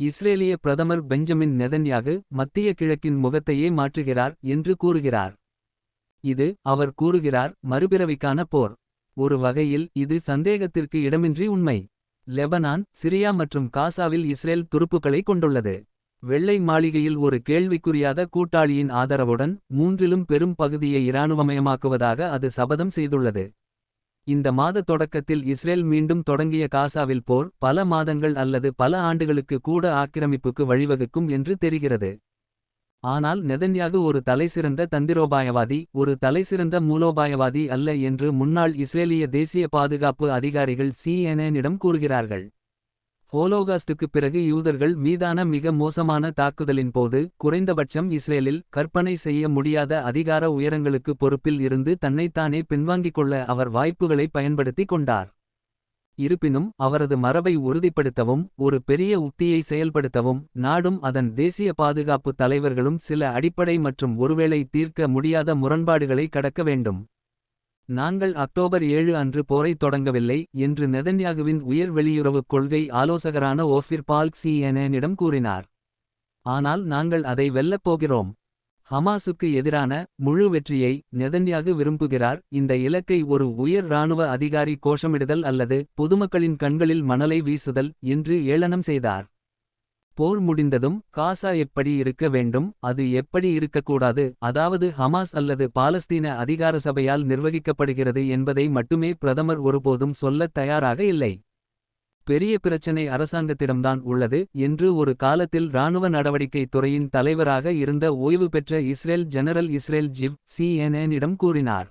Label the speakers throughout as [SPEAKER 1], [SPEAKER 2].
[SPEAKER 1] இஸ்ரேலிய பிரதமர் Benjamin Netanyahu மத்திய கிழக்கின் முகத்தையே மாற்றுகிறார் என்று கூறுகிறார். இது அவர் கூறுகிறார் மறுபிறவிக்கான போர். ஒரு வகையில் இது சந்தேகத்திற்கு இடமின்றி உண்மை. லெபனான் சிரியா மற்றும் காசாவில் இஸ்ரேல் துருப்புக்களை கொண்டுள்ளது. வெள்ளை மாளிகையில் ஒரு கேள்விக்குறியாத கூட்டாளியின் ஆதரவுடன். மூன்றிலும் பெரும் பகுதியை இராணுவமயமாக்குவதாக அது சபதம் செய்துள்ளது. இந்த மாத தொடக்கத்தில் இஸ்ரேல் மீண்டும் தொடங்கிய காசாவில் போர். பல மாதங்கள் அல்லது பல ஆண்டுகளுக்கு கூட ஆக்கிரமிப்புக்கு வழிவகுக்கும் என்று தெரிகிறது. ஆனால் நெதன்யாகு ஒரு தலைசிறந்த தந்திரோபாயவாதி. ஒரு தலைசிறந்த மூலோபாயவாதி அல்ல என்று முன்னாள் இஸ்ரேலிய தேசிய பாதுகாப்பு அதிகாரிகள் CNN-இடம் கூறுகிறார்கள். ஹோலோகாஸ்டுக்கு பிறகு யூதர்கள் மீதான மிக மோசமான தாக்குதலின் போது. குறைந்தபட்சம் இஸ்ரேலில் கற்பனை செய்ய முடியாத அதிகார உயரங்களுக்கு பொறுப்பில் இருந்து தன்னைத்தானே பின்வாங்கிக் கொள்ள அவர் வாய்ப்புகளை பயன்படுத்திக் கொண்டார். இருப்பினும் அவரது மரபை உறுதிப்படுத்தவும். ஒரு பெரிய உத்தியை செயல்படுத்தவும். நாடும் அதன் தேசிய பாதுகாப்பு தலைவர்களும் சில அடிப்படை மற்றும் ஒருவேளை தீர்க்க முடியாத முரண்பாடுகளை கடக்க வேண்டும். நாங்கள் அக்டோபர் ஏழு அன்று போரைத் தொடங்கவில்லை. என்று நெதன்யாகுவின் உயர் வெளியுறவுக் கொள்கை ஆலோசகரான ஓஃபிர் பால்க் CNN-இடம் கூறினார். ஆனால் நாங்கள் அதை வெல்லப் போகிறோம். ஹமாசுக்கு எதிரான முழு வெற்றியை நெதன்யாகு விரும்புகிறார். இந்த இலக்கை ஒரு உயர் இராணுவ அதிகாரி கோஷமிடுதல் அல்லது. பொதுமக்களின் கண்களில் மணலை வீசுதல் என்று ஏளனம் செய்தார். போர் முடிந்ததும் காசா எப்படி இருக்க வேண்டும். அது எப்படி இருக்கக்கூடாது அதாவது ஹமாஸ் அல்லது பாலஸ்தீன அதிகார சபையால் நிர்வகிக்கப்படுகிறது என்பதை மட்டுமே பிரதமர் ஒருபோதும் சொல்லத் தயாராக இல்லை. பெரிய பிரச்சனை அரசாங்கத்திடம்தான் உள்ளது என்று ஒரு காலத்தில் இராணுவ நடவடிக்கை துறையின் தலைவராக இருந்த ஓய்வு பெற்ற இஸ்ரேல் ஜெனரல் இஸ்ரேல் ஜிவ் சிஎன்எனிடம் கூறினார்.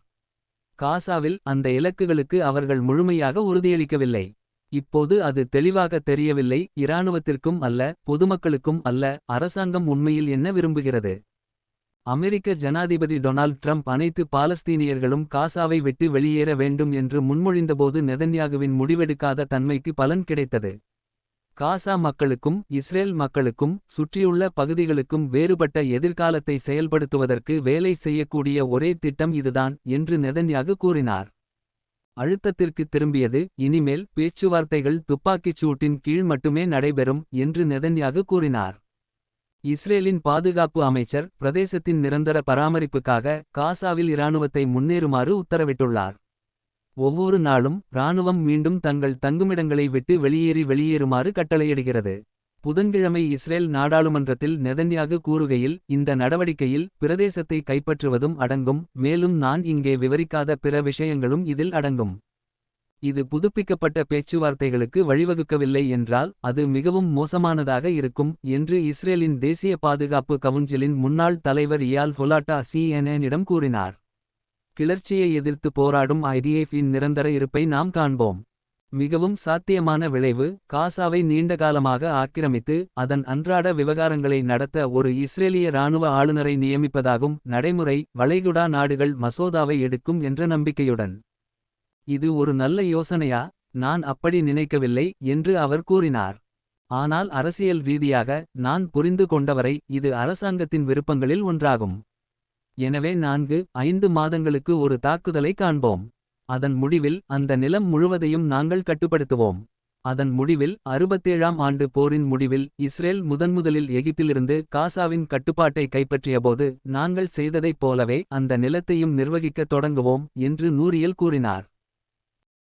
[SPEAKER 1] காசாவில் அந்த இலக்குகளுக்கு அவர்கள் முழுமையாக உறுதியளிக்கவில்லை. இப்போது அது தெளிவாக தெரியவில்லை இராணுவத்திற்கும் அல்ல பொதுமக்களுக்கும் அல்ல அரசாங்கம் உண்மையில் என்ன விரும்புகிறது. அமெரிக்க ஜனாதிபதி டொனால்ட் ட்ரம்ப் அனைத்து பாலஸ்தீனியர்களும் காசாவை விட்டு வெளியேற வேண்டும் என்று முன்மொழிந்தபோது நெதன்யாகுவின் முடிவெடுக்காத தன்மைக்கு பலன் கிடைத்தது. காசா மக்களுக்கும் இஸ்ரேல் மக்களுக்கும் சுற்றியுள்ள பகுதிகளுக்கும் வேறுபட்ட எதிர்காலத்தை செயல்படுத்துவதற்கு வேலை செய்யக்கூடிய ஒரே திட்டம் இதுதான் என்று நெதன்யாகு கூறினார். அழுத்தத்திற்கு திரும்பியது இனிமேல் பேச்சுவார்த்தைகள் துப்பாக்கிச் சூட்டின் கீழ் மட்டுமே நடைபெறும் என்று நெதன்யாகு கூறினார். இஸ்ரேலின் பாதுகாப்பு அமைச்சர் பிரதேசத்தின் நிரந்தர பராமரிப்புக்காக காசாவில் இராணுவத்தை முன்னேறுமாறு உத்தரவிட்டுள்ளார். ஒவ்வொரு நாளும் இராணுவம் மீண்டும் தங்கள் தங்குமிடங்களை விட்டு வெளியேறி வெளியேறுமாறு கட்டளையிடுகிறது. புதன்கிழமை இஸ்ரேல் நாடாளுமன்றத்தில் நெதன்யாகு கூறுகையில் இந்த நடவடிக்கையில் பிரதேசத்தை கைப்பற்றுவதும் அடங்கும் மேலும் நான் இங்கே விவரிக்காத பிற விஷயங்களும் இதில் அடங்கும். இது புதுப்பிக்கப்பட்ட பேச்சுவார்த்தைகளுக்கு வழிவகுக்கவில்லை என்றால் அது மிகவும் மோசமானதாக இருக்கும் என்று இஸ்ரேலின் தேசிய பாதுகாப்பு கவுன்சிலின் முன்னாள் தலைவர் இயால் ஹொலாட்டா சிஎன்எனிடம் கூறினார். கிளர்ச்சியை எதிர்த்து போராடும் ஐடிஎஃப் இன் நிரந்தர இருப்பை நாம் காண்போம். மிகவும் சாத்தியமான விளைவு காசாவை நீண்டகாலமாக ஆக்கிரமித்து அதன் அன்றாட விவகாரங்களை நடத்த ஒரு இஸ்ரேலிய இராணுவ ஆளுநரை நியமிப்பதாகும் நடைமுறை வளைகுடா நாடுகள் மசோதாவை எடுக்கும் என்ற நம்பிக்கையுடன். இது ஒரு நல்ல யோசனையா நான் அப்படி நினைக்கவில்லை என்று அவர் கூறினார். ஆனால் அரசியல் ரீதியாக நான் புரிந்து கொண்டவரை இது அரசாங்கத்தின் விருப்பங்களில் ஒன்றாகும். எனவே நான்கு ஐந்து மாதங்களுக்கு ஒரு தாக்குதலை காண்போம். அதன் முடிவில் அந்த நிலம் முழுவதையும் நாங்கள் கட்டுப்படுத்துவோம். அதன் முடிவில் அறுபத்தேழாம் ஆண்டு போரின் முடிவில் இஸ்ரேல் முதன்முதலில் எகிப்திலிருந்து காசாவின் கட்டுப்பாட்டை கைப்பற்றியபோது நாங்கள் செய்ததைப் போலவே அந்த நிலத்தையும் நிர்வகிக்கத் தொடங்குவோம் என்று நூரியல் கூறினார்.